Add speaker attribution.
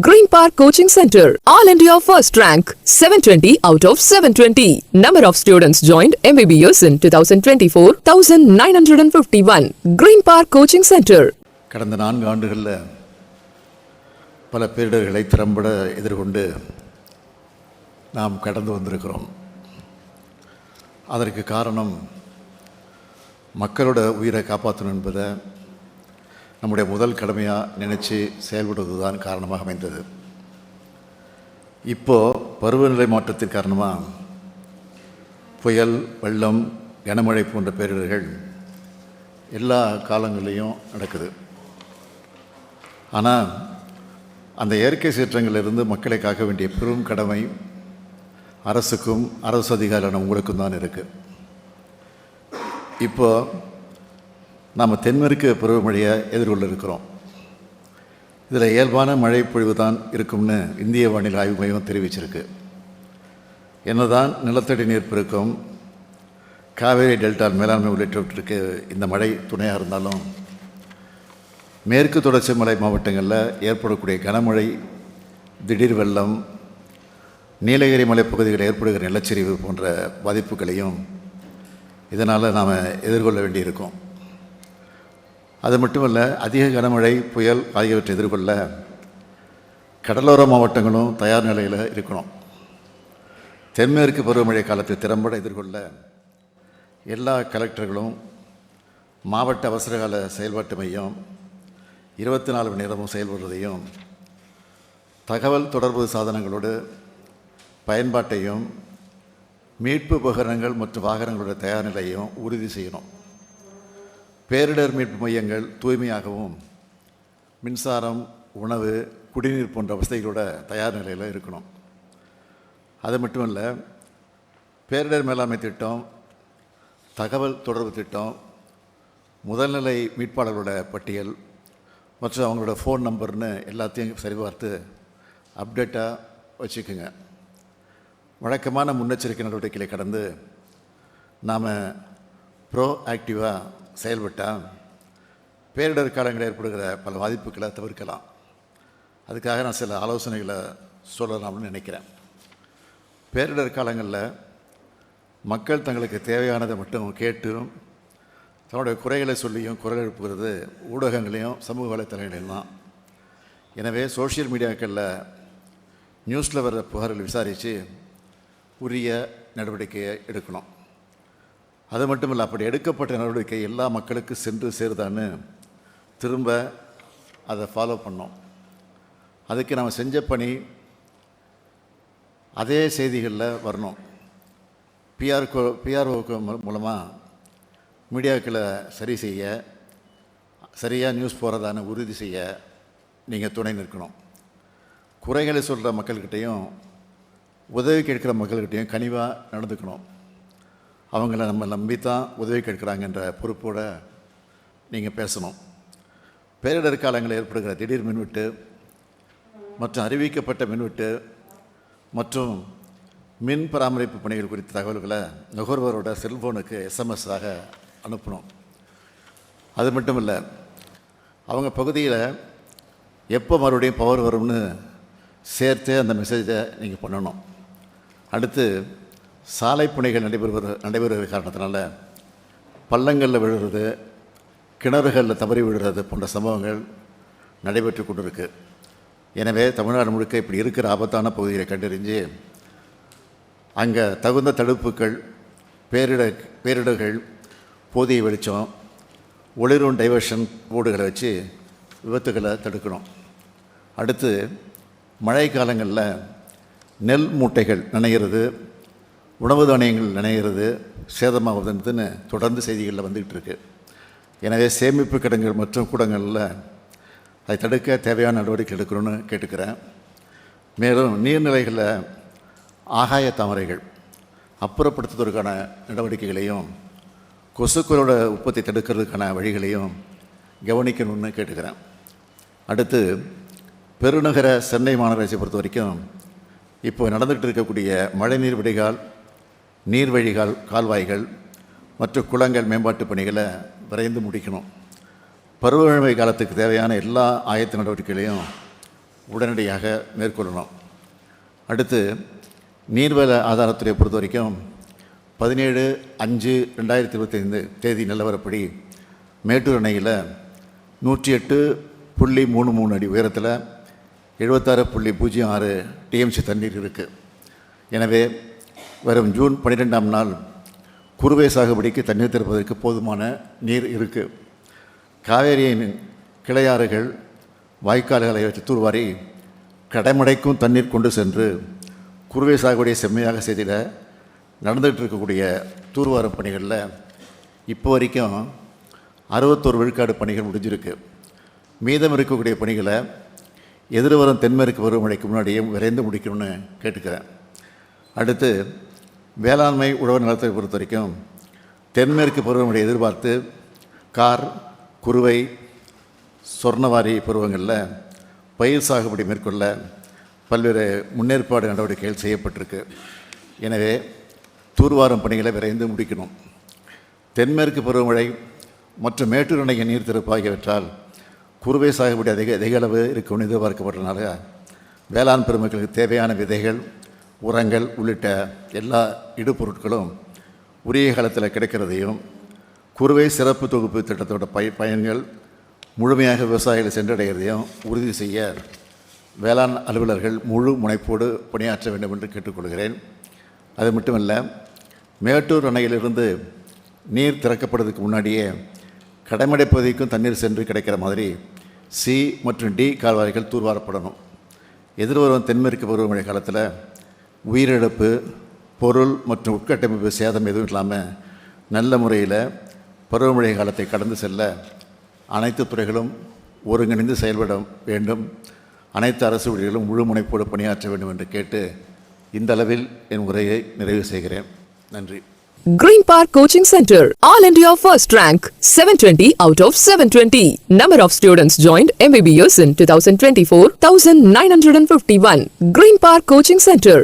Speaker 1: Green park coaching centre all India first rank seven twenty out of seven twenty number of students join MBBS in two thousand twenty four thousand nine hundred and fifty one green park coaching centre
Speaker 2: கடந்த நான்கு ஆண்டுகளில் பல பேரிடர்களை திறம்பட எதிர்கொண்டு நாம் கடந்து வந்திருக்கிறோம் அதற்கு காரணம் மக்களோட உயிரை காப்பாற்றணும் என்பதை நம்முடைய முதல் கடமையாக நினைச்சு செயல்படுவது தான் காரணமாக அமைந்தது. இப்போது பருவநிலை மாற்றத்தின் காரணமாக புயல் வெள்ளம் கனமழை போன்ற பேரிடர்கள் எல்லா காலங்கள்லேயும் நடக்குது. ஆனால் அந்த இயற்கை சீற்றங்களிலிருந்து மக்களை காக்க வேண்டிய பெரும் கடமை அரசுக்கும் அரசு அதிகாரியான உங்களுக்கும் தான் இருக்குது இப்போது நாம் தென்மேற்கு பருவமழையை எதிர்கொள்ள இருக்கிறோம் இதில் இயல்பான மழை பொழிவு தான் இருக்கும்னு இந்திய வானிலை ஆய்வு மையம் தெரிவிச்சிருக்கு. என்னதான் நிலத்தடி நீர் பெருக்கம் காவேரி டெல்டா மேலாண்மை உள்ளிட்டவற்றிற்கு இந்த மழை துணையாக இருந்தாலும் மேற்கு தொடர்ச்சி மலை மாவட்டங்களில் ஏற்படக்கூடிய கனமழை திடீர் வெள்ளம் நீலகிரி மலைப்பகுதிகளில் ஏற்படுகிற நிலச்சரிவு போன்ற பாதிப்புகளையும் இதனால் நாம் எதிர்கொள்ள வேண்டியிருக்கும். அது மட்டுமல்ல அதிக கனமழை புயல் ஆகியவற்றை எதிர்கொள்ள கடலோர மாவட்டங்களும் தயார் நிலையில் இருக்கணும். தென்மேற்கு பருவமழை காலத்தை திறம்பட எதிர்கொள்ள எல்லா கலெக்டர்களும் மாவட்ட அவசரகால செயல்பாட்டு மையம் இருபத்தி நாலு மணி நேரமும் செயல்படுவதையும் தகவல் தொடர்பு சாதனங்களோடு பயன்பாட்டையும் மீட்பு உபகரணங்கள் மற்றும் வாகனங்களோட தயார் நிலையும் உறுதி செய்யணும். பேரிடர் மீட்பு மையங்கள் தூய்மையாகவும் மின்சாரம் உணவு குடிநீர் போன்ற வசதிகளோட தயார் நிலையில் இருக்கணும். அது மட்டும் இல்லை பேரிடர் மேலாண்மை திட்டம் தகவல் தொடர்பு திட்டம் முதல்நிலை மீட்பாளர்களோட பட்டியல் மற்றும் அவங்களோட ஃபோன் நம்பர்னு எல்லாத்தையும் சரிபார்த்து அப்டேட்டாக வச்சுக்கோங்க. வழக்கமான முன்னெச்சரிக்கை நடவடிக்கைகளை கடந்து நாம் ப்ரோ ஆக்டிவாக செயல்பட்டால் பேரிடர் காலங்களில் ஏற்படுகிற பல பாதிப்புகளை தவிர்க்கலாம். அதுக்காக நான் சில ஆலோசனைகளை சொல்லலாம்னு நினைக்கிறேன். பேரிடர் காலங்களில் மக்கள் தங்களுக்கு தேவையானதை மட்டும் கேட்டும் தன்னுடைய குறைகளை சொல்லியும் குரல் எழுப்புகிறது ஊடகங்களையும் சமூக வலைத்தளங்களையும் தான் எனவே சோஷியல் மீடியாக்களில் நியூஸில் வர்ற புகார்கள் விசாரித்து உரிய நடவடிக்கையை எடுக்கணும். அது மட்டும் இல்லை அப்படி எடுக்கப்பட்ட நடவடிக்கை எல்லா மக்களுக்கு சென்று சேருதான்னு திரும்ப அதை ஃபாலோ பண்ணோம். அதுக்கு நம்ம செஞ்ச பணி அதே செய்திகளில் வரணும். பிஆர் பிஆர்ஓக்கு மூலமாக மீடியாக்களை சரி செய்ய சரியாக நியூஸ் போகிறதான உறுதி செய்ய நீங்கள் துணை நிற்கணும். குறைகளை சொல்கிற மக்கள்கிட்டையும் உதவி கேட்குற மக்கள்கிட்டையும் கனிவாக நடந்துக்கணும். அவங்கள நம்ம நம்பி தான் உதவி கேட்குறாங்கன்ற பொறுப்போட நீங்கள் பேசணும். பேரிடர் காலங்களில் ஏற்படுகிற திடீர் மின்வெட்டு மற்றும் அறிவிக்கப்பட்ட மின்வெட்டு மற்றும் மின் பராமரிப்பு பணிகள் குறித்த தகவல்களை நுகர்வோரோட செல்ஃபோனுக்கு எஸ்எம்எஸ்ஸாக அனுப்பணும். அது மட்டும் இல்லை அவங்க பகுதியில் எப்போ மறுபடியும் பவர் வரும்னு சேர்த்தே அந்த மெசேஜை நீங்கள் பண்ணணும். அடுத்து சாலை பணிகள் நடைபெறுவது நடைபெறுகிற காரணத்தினால பள்ளங்களில் விழுறது கிணறுகளில் தவறி விழுறது போன்ற சம்பவங்கள் நடைபெற்று கொண்டிருக்கு. எனவே தமிழ்நாடு முழுக்க இப்படி இருக்கிற ஆபத்தான பகுதிகளை கண்டறிஞ்சு அங்கே தகுந்த தடுப்புகள் பேரிட பேரிடர்கள் போதிய வெளிச்சம் ஒளிரும் டைவர்ஷன் போர்டுகளை வச்சு விபத்துகளை தடுக்கணும். அடுத்து மழை காலங்களில் நெல் மூட்டைகள் நனைகிறது உணவு தானியங்கள் நினைகிறது சேதமாகுதுன்னு தொடர்ந்து செய்திகளில் வந்துக்கிட்டு இருக்கு. எனவே சேமிப்பு கிடங்குகள் மற்றும் கூடங்களில் அதை தடுக்க தேவையான நடவடிக்கை எடுக்கணும்னு கேட்டுக்கிறேன். மேலும் நீர்நிலைகளில் ஆகாய தாமரைகள் அப்புறப்படுத்துவதற்கான நடவடிக்கைகளையும் கொசுக்களோட உற்பத்தி தடுக்கிறதுக்கான வழிகளையும் கவனிக்கணும்னு கேட்டுக்கிறேன். அடுத்து பெருநகர சென்னை மாநகராட்சியை பொறுத்த வரைக்கும் இப்போ நடந்துகிட்டு இருக்கக்கூடிய மழைநீர் வடிகால் நீர்வழிகால் கால்வாய்கள் மற்றும் குளங்கள் மேம்பாட்டு பணிகளை விரைந்து முடிக்கணும். பருவமழை காலத்துக்கு தேவையான எல்லா ஆயத்த நடவடிக்கைகளையும் உடனடியாக மேற்கொள்ளணும். அடுத்து நீர்வள ஆதாரத்துறையை பொறுத்த வரைக்கும் பதினேழு அஞ்சு ரெண்டாயிரத்தி இருபத்தைந்து தேதி நிலவரப்படி மேட்டூர் அணையில் நூற்றி எட்டு புள்ளி மூணு மூணு அடி உயரத்தில் எழுபத்தாறு புள்ளி பூஜ்ஜியம் ஆறு டிஎம்சி தண்ணீர் இருக்குது எனவே வரும் ஜூன் பன்னிரெண்டாம் நாள் குறுவை சாகுபடிக்கு தண்ணீர் திறப்பதற்கு போதுமான நீர் இருக்குது காவேரியின் கிளையாறுகள் வாய்க்கால்களை வச்சு தூர்வாரி கடைமடைக்கும் தண்ணீர் கொண்டு சென்று குறுவை சாகுபடியை செம்மையாக செய்திட நடந்துகிட்டு இருக்கக்கூடிய தூர்வாரும் பணிகளில் இப்போ வரைக்கும் அறுபத்தோரு விழுக்காடு பணிகள் முடிஞ்சிருக்கு. மீதம் இருக்கக்கூடிய பணிகளை எதிர்வரும் தென்மேற்கு பருவமழைக்கு முன்னாடியே விரைந்து முடிக்கணும்னு கேட்டுக்கிறேன். அடுத்து வேளாண்மை உழவர் நலத்தை பொறுத்த வரைக்கும் தென்மேற்கு பருவமழை எதிர்பார்த்து கார் குறுவை சொர்ணவாரி பருவங்களில் பயிர் சாகுபடி மேற்கொள்ள பல்வேறு முன்னேற்பாடு நடவடிக்கைகள் செய்யப்பட்டிருக்கு. எனவே தூர்வாரும் பணிகளை விரைந்து முடிக்கணும். தென்மேற்கு பருவமழை மற்றும் மேட்டூர் அணையின் நீர் ஆகியவற்றால் குறுவை சாகுபடி அதிக அதிக அளவு இருக்கும்னு எதிர்பார்க்கப்பட்டனால வேளாண் பெருமக்களுக்கு தேவையான விதைகள் உரங்கள் உள்ளிட்ட எல்லா இடுபொருட்களும் உரிய காலத்தில் கிடைக்கிறதையும் குறுவை சிறப்பு தொகுப்பு திட்டத்தோட பய பயன்கள் முழுமையாக விவசாயிகளை சென்றடைகிறதையும் உறுதி செய்ய வேளாண் அலுவலர்கள் முழு முனைப்போடு பணியாற்ற வேண்டும் என்று கேட்டுக்கொள்கிறேன். அது மட்டுமல்ல மேட்டூர் அணையிலிருந்து நீர் திறக்கப்படுறதுக்கு முன்னாடியே கடைமடை பகுதிக்கும் தண்ணீர் சென்று கிடைக்கிற மாதிரி சி மற்றும் டி கால்வாய்கள் தூர்வாரப்படணும். எதிர்வரும் தென்மேற்கு பருவமழை காலத்தில் உயிரிழப்பு பொருள் மற்றும் உட்கட்டமைப்பு சேதம் எதுவும் இல்லாமல் நல்ல முறையில் பருவமழை காலத்தை கடந்து செல்ல அனைத்து துறைகளும் ஒருங்கிணைந்து செயல்பட வேண்டும் அனைத்து அரசு ஊழியர்களும் முழு முனைப்போடு பணியாற்ற வேண்டும் என்று கேட்டு இந்த அளவில் என் உரையை நிறைவு செய்கிறேன் நன்றி
Speaker 1: Green Park Coaching Center, All India First Rank, 720 out of 720. Number of students joined MBBS in 2024, 1951. Green Park Coaching Center,